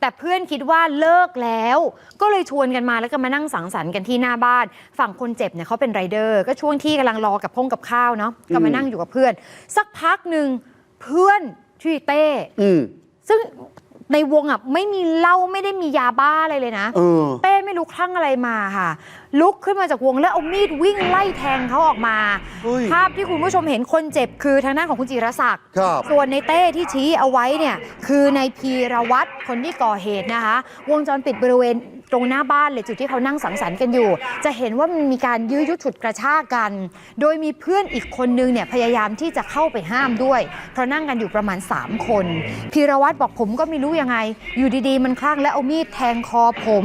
แต่เพื่อนคิดว่าเลิกแล้ว ก็เลยชวนกันมาแล้วก็มานั่งสังสรรค์กันที่หน้าบ้าน ฝั่งคนเจ็บเนี่ยเขาเป็นไรเดอร์ ก็ช่วงที่กำลังรอกับพงกับข้าวเนาะก็มานั่งอยู่กับเพื่อน สักพักหนึ่งเพื่อนชื่อเต้อืมซึ่ง ในวงอะไม่มีเหล้าไม่ได้มียาบ้าอะไรเลยนะเออเต้ไม่รู้คลั่งอะไรมาค่ะ ลุกขึ้นมาจากวงแล้วเอามีดวิ่งไล่แทงเขาออกมา เฮ้ยภาพที่คุณผู้ชมเห็นคนเจ็บคือทางด้านของคุณจิรศักดิ์ครับ ส่วนในเต้ที่ชี้เอาไว้เนี่ยคือในพีรวัตรคนที่ก่อเหตุนะคะ วงจรปิดบริเวณ ตรงหน้าบ้านเลยจุดที่เขานั่งสังสรรค์กันอยู่ จะเห็นว่ามันมีการยื้อยุดฉุดกระชากกัน โดยมีเพื่อนอีกคนนึงเนี่ยพยายามที่จะเข้าไปห้ามด้วย เพราะนั่งกันอยู่ประมาณ 3 คนพีรวัตรบอกผมก็ไม่รู้ยังไง อยู่ดีๆ มันคลั่งและเอามีดแทงคอผม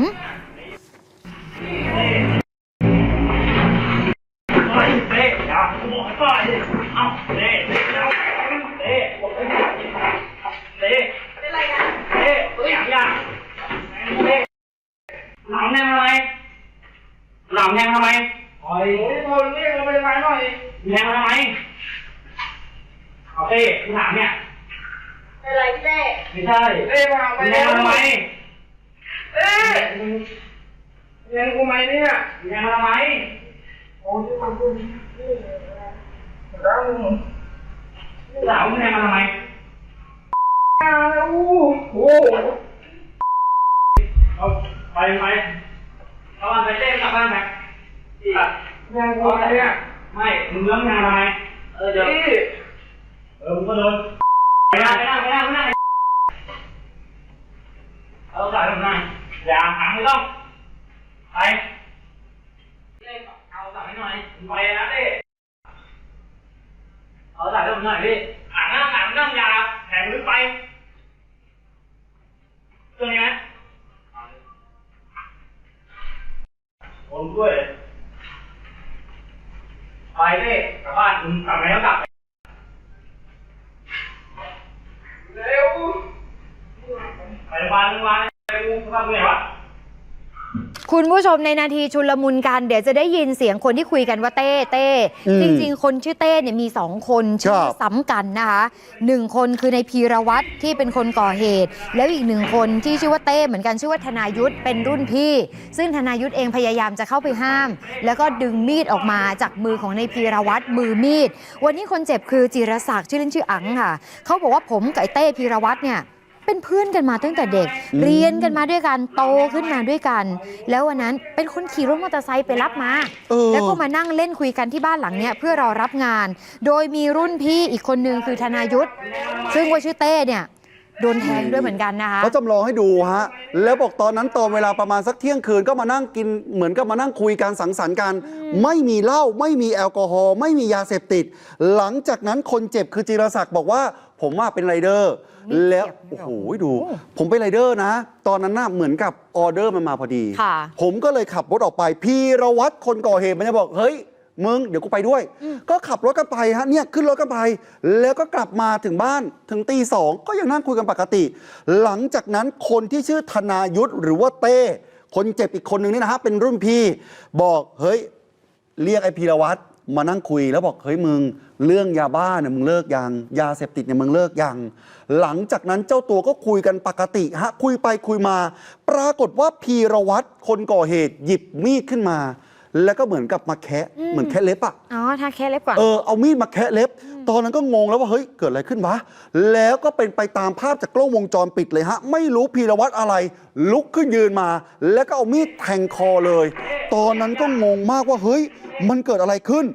ใช่เตะมาไปแทงทำไมเอ๊ะแทงกูไหมเนี่ยแทงทำไมโอ้ยมันกูแล้วมึงสาวมึงแทงมาทำไมอ้าวโอ้เอาไปไปเอาบ้านไปเต้นกลับบ้านไปแทงกูเนี่ยไม่มึงเลี้ยงแทงทำไมเออเดี๋ยวเออมึงก็โดนไปนั่งไปนั่งไปนั่งไปนั่ง เอาสายลงนั่งอย่าหังไม่ต้อง ไปเอาสายหน่อยไปนะดิเอาสายลงหน่อยพี่อ่านหน้าอ่านนั่งยาแถมลึกไปตัวนี้ไหมผมด้วย ไปดิกลับบ้านมึงกลับไหนก็กลับ เร็ว ไปโรงพยาบาลโรงพยาบาล ไปกูทำไงวะคุณผู้ชมในนาทีชุลมุนกัน เดี๋ยวจะได้ยินเสียงคนที่คุยกันว่าเต้เต้ อืมจริงๆ คนชื่อเต้เนี่ยมีสองคนชื่อครับ ซ้ำกันนะคะหนึ่งคนคือในพีรวัตรที่เป็นคนก่อเหตุ แล้วอีกหนึ่งคนที่ชื่อว่าเต้เหมือนกันชื่อว่าธนายุทธเป็นรุ่นพี่ ซึ่งธนายุทธเองพยายามจะเข้าไปห้าม แล้วก็ดึงมีดออกมาจากมือของในพีรวัตรมือมีด วันนี้คนเจ็บคือจิรศักดิ์ชื่อเล่นชื่ออังค่ะเขาบอกว่าผมกับไอ้เต้พีรวัตรเนี่ย เป็นเพื่อนกันมาตั้งแต่เด็ก เรียนกันมาด้วยกันโตขึ้นมาด้วยกัน แล้ววันนั้นเป็นคนขี่รถมอเตอร์ไซค์ไปรับมา เออ แล้วก็มานั่งเล่นคุยกันที่บ้านหลังเนี้ยเพื่อรอรับงาน โดยมีรุ่นพี่อีกคนนึงคือธนายุทธซึ่งว่าชื่อเต้เนี่ยโดนแทงด้วยเหมือนกันนะคะ เขาจำลองให้ดูฮะ แล้วบอกตอนนั้นตอนเวลาประมาณสักเที่ยงคืนก็มานั่งกินเหมือนกับมานั่งคุยกันสังสรรค์กัน ไม่มีเหล้าไม่มีแอลกอฮอล์ไม่มียาเสพติด หลังจากนั้นคนเจ็บคือจิรศักดิ์บอกว่า ผมว่าเป็นไรเดอร์มีดแล้วเสียบโอ้โหดูผมเป็นไรเดอร์นะ ตอนนั้นน่ะเหมือนกับออเดอร์มันมาพอดี ค่ะผมก็เลยขับรถออกไป พีรวัตรคนก่อเหตุมันจะบอก เฮ้ย มึง เดี๋ยวกูไปด้วย ก็ขับรถกันไปฮะเนี่ยขึ้นรถกันไป แล้วก็กลับมาถึงบ้านถึงตีสองก็ยังนั่งคุยกันปกติ หลังจากนั้นคนที่ชื่อธนายุทธหรือว่าเต้ คนเจ็บอีกคนนึงนี่นะฮะเป็นรุ่นพี่ บอกเฮ้ย เรียกไอ้พีรวัตร มานั่งคุยแล้วบอกเฮ้ยมึง เรื่องยาบ้าเนี่ยมึงเลิกยังยาเสพติดเนี่ยมึงเลิกยังหลังจากนั้นเจ้าตัวก็คุยกันปกติฮะคุยไปคุยมา ปรากฏว่าพีรวัตรคนก่อเหตุหยิบมีดขึ้นมา แล้วก็เหมือนกับมาแคะเหมือนแคะเล็บอะ อ๋อถ้าแค่เล็บก่อน เออเอามีดมาแคะเล็บ ตอนนั้นก็งงแล้วว่าเฮ้ยเกิดอะไรขึ้นวะ แล้วก็เป็นไปตามภาพจากกล้องวงจรปิดเลยฮะ ไม่รู้พีรวัตรอะไร ลุกขึ้นยืนมา แล้วก็เอามีดแทงคอเลย ตอนนั้นก็งงมากว่าเฮ้ย มันเกิดอะไรขึ้น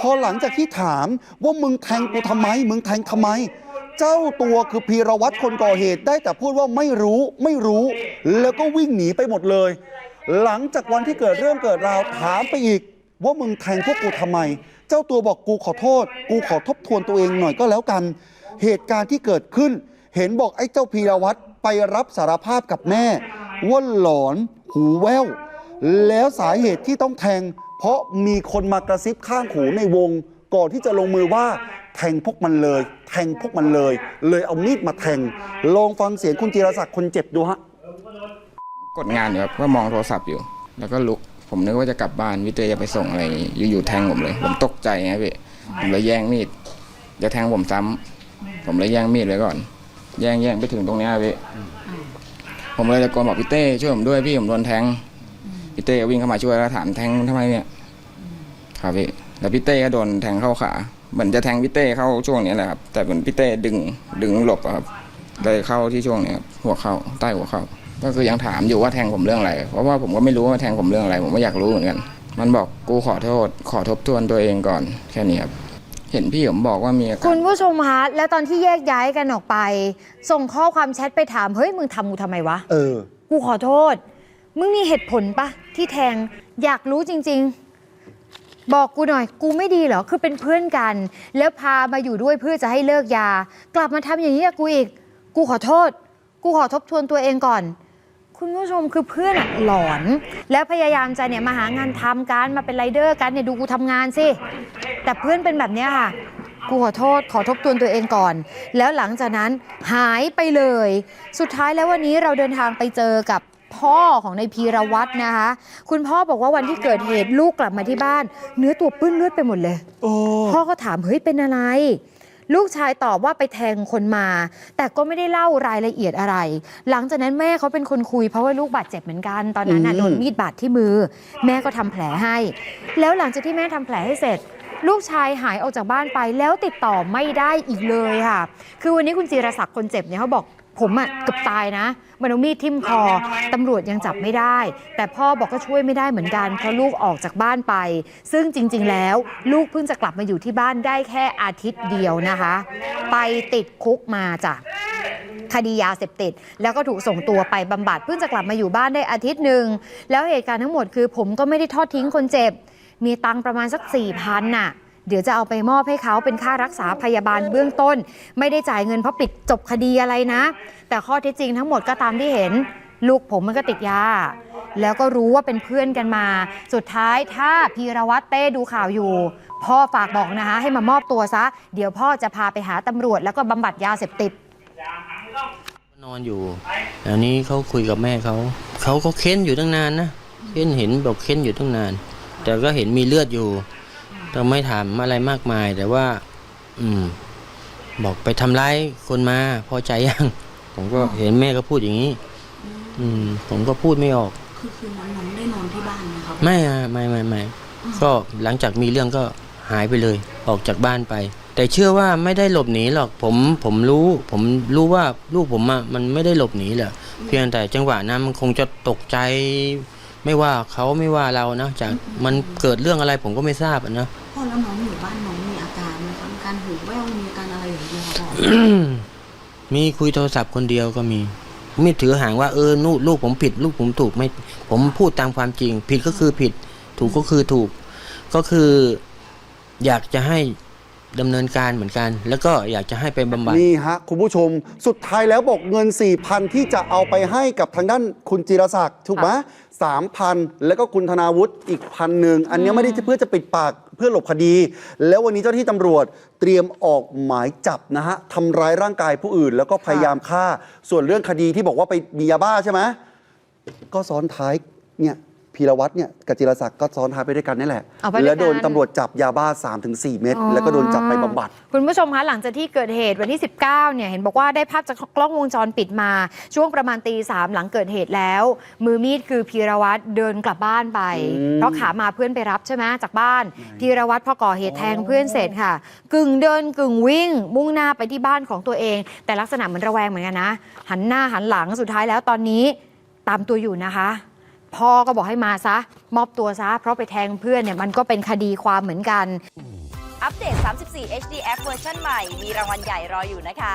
พอหลังจากที่ถามว่ามึงแทงกูทำไม มึงแทงทำไม เจ้าตัวคือพีรวัตรคนก่อเหตุได้แต่พูดว่าไม่รู้ไม่รู้ แล้วก็วิ่งหนีไปหมดเลย หลังจากวันที่เกิดเรื่องเกิดราวถามไปอีก ว่ามึงแทงพวกกูทำไม เจ้าตัวบอกกูขอโทษ กูขอทบทวนตัวเองหน่อยก็แล้วกัน เหตุการณ์ที่เกิดขึ้น เห็นบอกไอ้เจ้าพีรวัตรไปรับสารภาพกับแม่ว่าหลอนหูแว่ว แล้วสาเหตุที่ต้องแทง เพราะมีคนมากระซิบข้างหูในวง ก่อนที่จะลงมือว่าแทงพวกมันเลย แทงพวกมันเลย เลยเอามีดมาแทง ลองฟังเสียงคุณจิรศักดิ์คนเจ็บดูฮะกดงานอยู่ครับก็มองโทรศัพท์อยู่ แล้วก็ลุกผมนึกว่าจะกลับบ้านวิเตยจะไปส่งอะไรอย่างงี้อยู่ๆแทงผมเลย ผมตกใจไงพี่ผมเลยแย่งมีดจะแทงผมซ้ำผมเลยแย่งมีดไว้ก่อน แย่งแย่งไปถึงตรงเนี้ยพี่ผมเลยตะโกนบอกพี่เต้ช่วยผมด้วยพี่ผมโดนแทง พี่เต้ก็วิ่งเข้ามาช่วยแล้วถามแทงทำไมเนี่ยครับพี่แล้วพี่เต้ก็โดนแทงเข้าขาเหมือนจะแทงพี่เต้เข้าช่วงนี้แหละครับ แต่เหมือนพี่เต้ดึงดึงหลบอะครับเลยเข้าที่ช่วงนี้ครับหัวเข้าใต้หัวเข้าก็คือยังถามอยู่ว่าแทงผมเรื่องอะไร เพราะว่าผมก็ไม่รู้ว่าแทงผมเรื่องอะไร ผมก็อยากรู้เหมือนกัน มันบอกกูขอโทษ ขอทบทวนตัวเองก่อนแค่นี้ครับเห็นพี่ผมบอกว่ามีอาการคุณผู้ชมคะแล้วตอนที่แยกย้ายกันออกไป ส่งข้อความแชทไปถามเฮ้ยมึงทำกูทำไมวะเออกูขอโทษ มึงมีเหตุผลปะที่แทงอยากรู้จริง ๆ บอกกูหน่อย กูไม่ดีเหรอ คือเป็นเพื่อนกัน แล้วพามาอยู่ด้วยเพื่อจะให้เลิกยา กลับมาทำอย่างนี้กับกูอีก กูขอโทษ กูขอทบทวนตัวเองก่อน คุณผู้ชมคือเพื่อนอะหลอน แล้วพยายามจะเนี่ยมาหางานทำกันมาเป็นไรเดอร์กันเนี่ยดูกูทำงานสิ แต่เพื่อนเป็นแบบเนี้ยค่ะ กูขอโทษ ขอทบทวนตัวเองก่อน แล้วหลังจากนั้นหายไปเลย สุดท้ายแล้ววันนี้เราเดินทางไปเจอกับ พ่อของในายพีรวัตรนะคะ คุณพ่อบอกว่าวันที่เกิดเหตุลูกกลับมาที่บ้าน เนื้อตัวเปื้อนเลือดไปหมดเลยโอ้พ่อก็ถามเฮ้ยเป็นอะไร ลูกชายตอบว่าไปแทงคนมา แต่ก็ไม่ได้เล่ารายละเอียดอะไร หลังจากนั้นแม่เขาเป็นคนคุยเพราะว่าลูกบาดเจ็บเหมือนกันตอนนั้นน่ะอืมโดนมีดบาดที่มือ แม่ก็ทำแผลให้ แล้วหลังจากที่แม่ทำแผลให้เสร็จ ลูกชายหายออกจากบ้านไปแล้วติดต่อไม่ได้อีกเลยค่ะ คือวันนี้คุณจีรศักดิ์คนเจ็บเนี่ยเขาบอกผมอะเกือบตายนะ มันเอามีดทิ่มคอ ตำรวจยังจับไม่ได้ แต่พ่อบอกก็ช่วยไม่ได้เหมือนกัน เพราะลูกออกจากบ้านไป ซึ่งจริง ๆ แล้ว ลูกเพิ่งจะกลับมาอยู่ที่บ้านได้แค่อาทิตย์เดียวนะคะ ไปติดคุกมาจ้ะคดียาเสพติด แล้วก็ถูกส่งตัวไปบำบัดเพิ่งจะกลับมาอยู่บ้านได้อาทิตย์หนึ่งแล้วเหตุการณ์ทั้งหมดคือ ผมก็ไม่ได้ทอดทิ้งคนเจ็บ มีตังประมาณสัก4ี่พันน่ะ เดี๋ยวจะเอาไปมอบให้เขาเป็นค่ารักษาพยาบาลเบื้องต้น ไม่ได้จ่ายเงินเพราะปิดจบคดีอะไรนะ แต่ข้อเท็จจริงทั้งหมดก็ตามที่เห็น ลูกผมมันก็ติดยา แล้วก็รู้ว่าเป็นเพื่อนกันมา สุดท้ายถ้าพีรวัตรเต้ดูข่าวอยู่ พ่อฝากบอกนะคะให้มามอบตัวซะ เดี๋ยวพ่อจะพาไปหาตำรวจ แล้วก็บำบัดยาเสพติดนอนอยู่อันนี้เขาคุยกับแม่เขา เขาก็เค้นอยู่ตั้งนานนะ เค้นเห็นบอกเค้นอยู่ตั้งนาน แต่ก็เห็นมีเลือดอยู่แต่ไม่ถามอะไรมากมาย แต่ว่า อืม บอกไปทำร้ายคนมา พอใจยังผมก็เห็นแม่ก็พูดอย่างนี้ อืม ผมก็พูดไม่ออก คือคืนนั้นน้องได้นอนที่บ้านไหมครับ ไม่อะไม่ไม่ไม่ก็หลังจากมีเรื่องก็หายไปเลย ออกจากบ้านไป แต่เชื่อว่าไม่ได้หลบหนีหรอก ผมผมรู้ ผมรู้ว่าลูกผมอะมันไม่ได้หลบหนีแหละเพียงแต่จังหวะนั้นมันคงจะตกใจ ไม่ว่าเขาไม่ว่าเรานะจากมันเกิดเรื่องอะไรผมก็ไม่ทราบอะนะพ่อแล้วน้องอยู่บ้านน้องมีอาการไหมครับมีการหูแว่วมีอาการอะไรอย่างเงี้ยครับพ่อมีคุยโทรศัพท์คนเดียวก็มี ไม่ถือหางว่าเออลูกลูกผมผิด ลูกผมถูกไม่ ผมพูดตามความจริง ผิดก็คือผิด ถูกก็คือถูก ก็คือ อยากจะให้ ดำเนินการเหมือนกัน แล้วก็อยากจะให้ไปบำบัด นี่ฮะ คุณผู้ชมสุดท้ายแล้วบอกเงิน 4,000 ที่จะเอาไปให้กับทางด้านคุณจิรศักดิ์ถูกไหมสามพันแล้วก็คุณธนาวุฒิอีกพันหนึ่งอันเนี้ยไม่ได้เพื่อจะปิดปากเพื่อหลบคดี แล้ววันนี้เจ้าที่ตำรวจเตรียมออกหมายจับนะฮะทำร้ายร่างกายผู้อื่น แล้วก็พยายามฆ่า ส่วนเรื่องคดีที่บอกว่าไปมียาบ้าใช่ไหมก็ซ้อนท้ายเนี่ย พีรวัตรเนี่ยกับจิรศักดิ์ก็ซ้อนท้ายไปด้วยกันนี่แหละ เอาไปด้วยกัน แล้วโดนตำรวจจับยาบ้า 3-4 เม็ดแล้วก็โดนจับไปบำบัด คุณผู้ชมคะหลังจากที่เกิดเหตุวันที่ 19 เนี่ยเห็นบอกว่าได้ภาพจากกล้องวงจรปิดมา ช่วงประมาณตีสามหลังเกิดเหตุแล้ว มือมีดคือพีรวัตรเดินกลับบ้านไป อืมเพราะขามาเพื่อนไปรับใช่ไหมจากบ้านพีรวัตรพอก่อเหตุแทงเพื่อนเสร็จค่ะ กึ่งเดินกึ่งวิ่ง มุ่งหน้าไปที่บ้านของตัวเอง แต่ลักษณะเหมือนระแวงเหมือนกันนะ หันหน้าหันหลังสุดท้ายแล้วตอนนี้ตามตัวอยู่นะคะ พ่อก็บอกให้มาซะ มอบตัวซะ เพราะไปแทงเพื่อนเนี่ยมันก็เป็นคดีความเหมือนกัน อัปเดต 34 HDF เวอร์ชันใหม่ มีรางวัลใหญ่รออยู่นะคะ